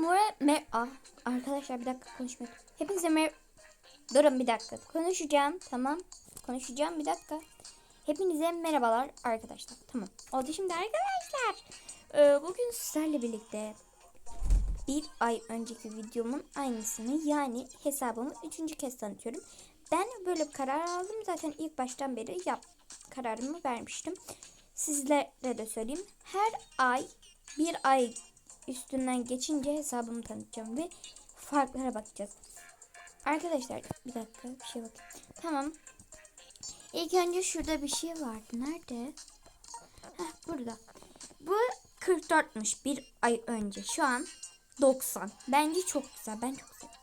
mer... mer ah, arkadaşlar bir dakika konuşmak. Hepinize mer... Durun bir dakika. Konuşacağım. Tamam. Konuşacağım bir dakika. Hepinize merhabalar arkadaşlar. Tamam. Oldu şimdi arkadaşlar. Ee, bugün sizlerle birlikte bir ay önceki videomun aynısını yani hesabımı üçüncü kez tanıtıyorum. Ben böyle bir karar aldım. Zaten ilk baştan beri yap kararımı vermiştim. Sizlere de söyleyeyim. Her ay bir ay üstünden geçince hesabımı tanıtacağım ve farklara bakacağız. Arkadaşlar bir dakika bir şey bakayım. Tamam. İlk önce şurada bir şey vardı. Nerede? Heh, burada. Bu 44'müş bir ay önce. Şu an 90. Bence çok güzel. Ben çok seviyorum.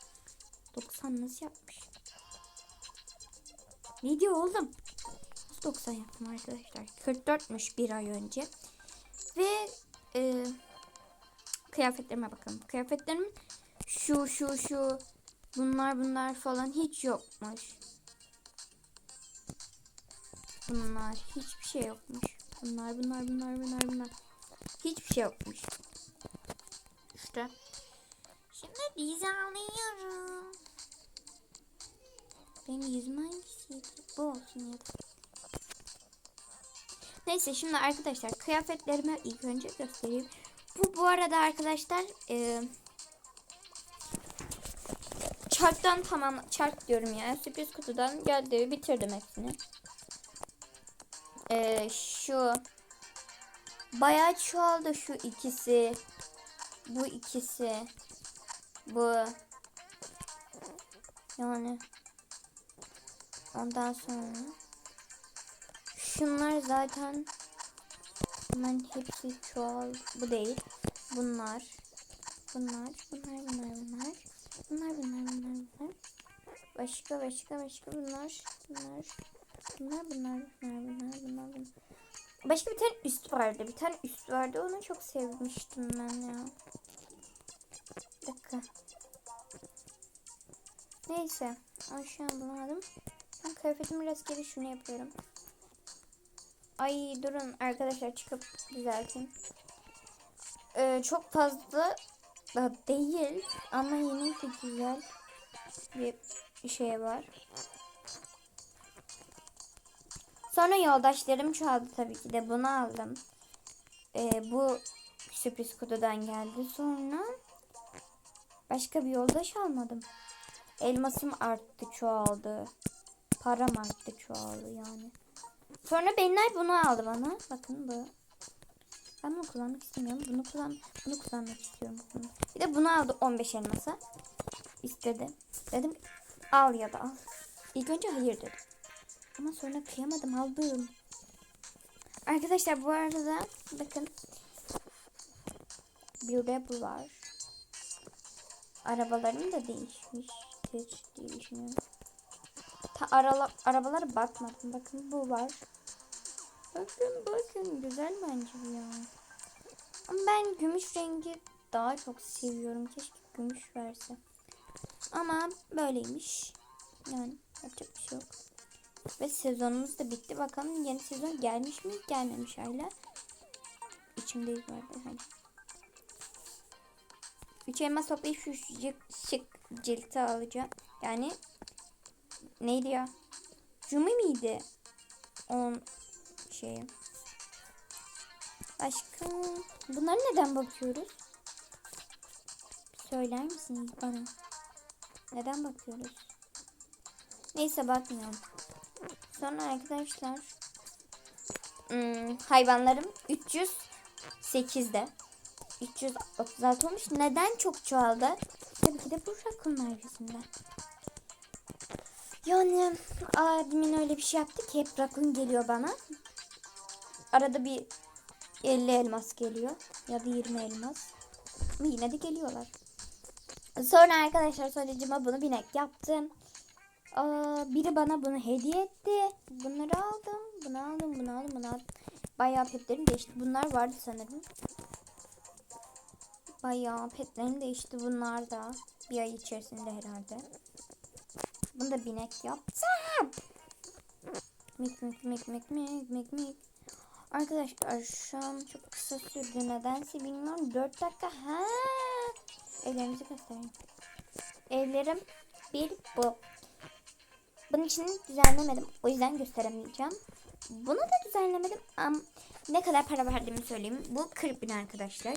90 nasıl yapmış? Ne diyor oğlum? Nasıl 90 yaptım arkadaşlar? 44'müş bir ay önce. Ve e, kıyafetlerime bakalım. Kıyafetlerimin şu şu şu bunlar bunlar falan hiç yokmuş. Bunlar hiçbir şey yokmuş. Bunlar bunlar bunlar bunlar bunlar. Hiçbir şey yokmuş. İşte. Şimdi dizi alıyorum. Benim yüzüm hangisiydi? Bu olsun ya da. Neyse şimdi arkadaşlar kıyafetlerimi ilk önce göstereyim. Bu bu arada arkadaşlar e, çarktan tamam çark diyorum ya. Sürpriz kutudan geldi bitirdim hepsini. E, şu bayağı çoğaldı şu ikisi. Bu ikisi. Bu. Yani ondan sonra şunlar zaten bunların hepsi çoğal bu değil. Bunlar. Bunlar bunlar bunlar bunlar. Bunlar bunlar bunlar bunlar. Başka başka başka bunlar. Bunlar bunlar bunlar bunlar bunlar bunlar bunlar. Başka bir tane üst vardı. Bir tane üst vardı. Onu çok sevmiştim ben ya. Bir dakika. Neyse. An bulamadım. Ben kıyafetimi geri şunu yapıyorum Ay durun arkadaşlar çıkıp düzelteyim. Ee, çok fazla da değil ama yine de güzel bir şey var. Sonra yoldaşlarım çaldı tabii ki de bunu aldım. Ee, bu sürpriz kutudan geldi. Sonra başka bir yoldaş almadım. Elmasım arttı çoğaldı. Param arttı çoğaldı yani. Sonra Benler bunu aldı bana. Bakın bu. Ben bunu kullanmak istemiyorum. Bunu kullan bunu kullanmak istiyorum. Bir de bunu aldı 15 elmasa. İstedi. Dedim al ya da al. İlk önce hayır dedim. Ama sonra kıyamadım aldım. Arkadaşlar bu arada bakın. Bir bu var. Arabalarım da değişmiş. diye düşünüyorum. Ta arala, arabalara bakmadım. Bakın bu var. Bakın bakın güzel bence bu ya. Ama ben gümüş rengi daha çok seviyorum. Keşke gümüş verse. Ama böyleymiş. Yani yapacak bir şey yok. Ve sezonumuz da bitti. Bakalım yeni sezon gelmiş mi? Gelmemiş hala. İçimde iz vardı. Hadi. Üç elmas toplayıp şu şık, şık cilti alacağım. Yani neydi ya? Jumi miydi? On şeyi. Başka bunlar neden bakıyoruz? Söyler misiniz bana? Neden bakıyoruz? Neyse bakmıyorum. Sonra arkadaşlar hmm, hayvanlarım 308'de 336 olmuş. Neden çok çoğaldı? Tabii ki de bu rakımlar yüzünden. Yani abimin öyle bir şey yaptı ki hep rakun geliyor bana. Arada bir 50 elmas geliyor ya da 20 elmas. Ama yine de geliyorlar. Sonra arkadaşlar sonucuma bunu binek yaptım. Aa, biri bana bunu hediye etti. Bunları aldım. Bunu aldım, bunu aldım, bunu aldım. Bayağı petlerim değişti. Bunlar vardı sanırım. Bayağı petlerim değişti bunlar da. Bir ay içerisinde herhalde. Bunu da binek yaptım. Mik mik mik mik mik mik mik. Arkadaşlar şu çok kısa sürdü. Nedense bilmiyorum. 4 dakika. Ha. Evlerimizi göstereyim. Evlerim bir bu. Bunun için düzenlemedim. O yüzden gösteremeyeceğim. Bunu da düzenlemedim. Ama ne kadar para verdiğimi söyleyeyim. Bu 40 bin arkadaşlar.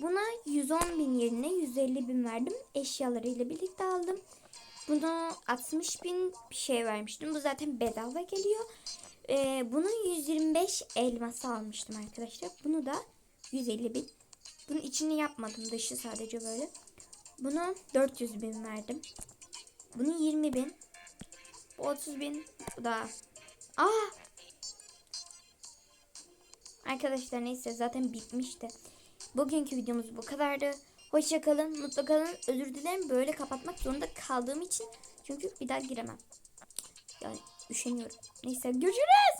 Buna 110 bin yerine 150 bin verdim. Eşyalarıyla birlikte aldım. Bunu 60 bin bir şey vermiştim. Bu zaten bedava geliyor. Ee, bunun 125 elması almıştım arkadaşlar. Bunu da 150 bin. Bunun içini yapmadım. Dışı sadece böyle. Bunu 400 bin verdim. Bunu 20 bin. Bu 30 bin. Bu da. Aa! Arkadaşlar neyse zaten bitmişti. Bugünkü videomuz bu kadardı. Hoşça kalın, mutlu kalın. Özür dilerim böyle kapatmak zorunda kaldığım için. Çünkü bir daha giremem. Yani üşeniyorum. Neyse görüşürüz.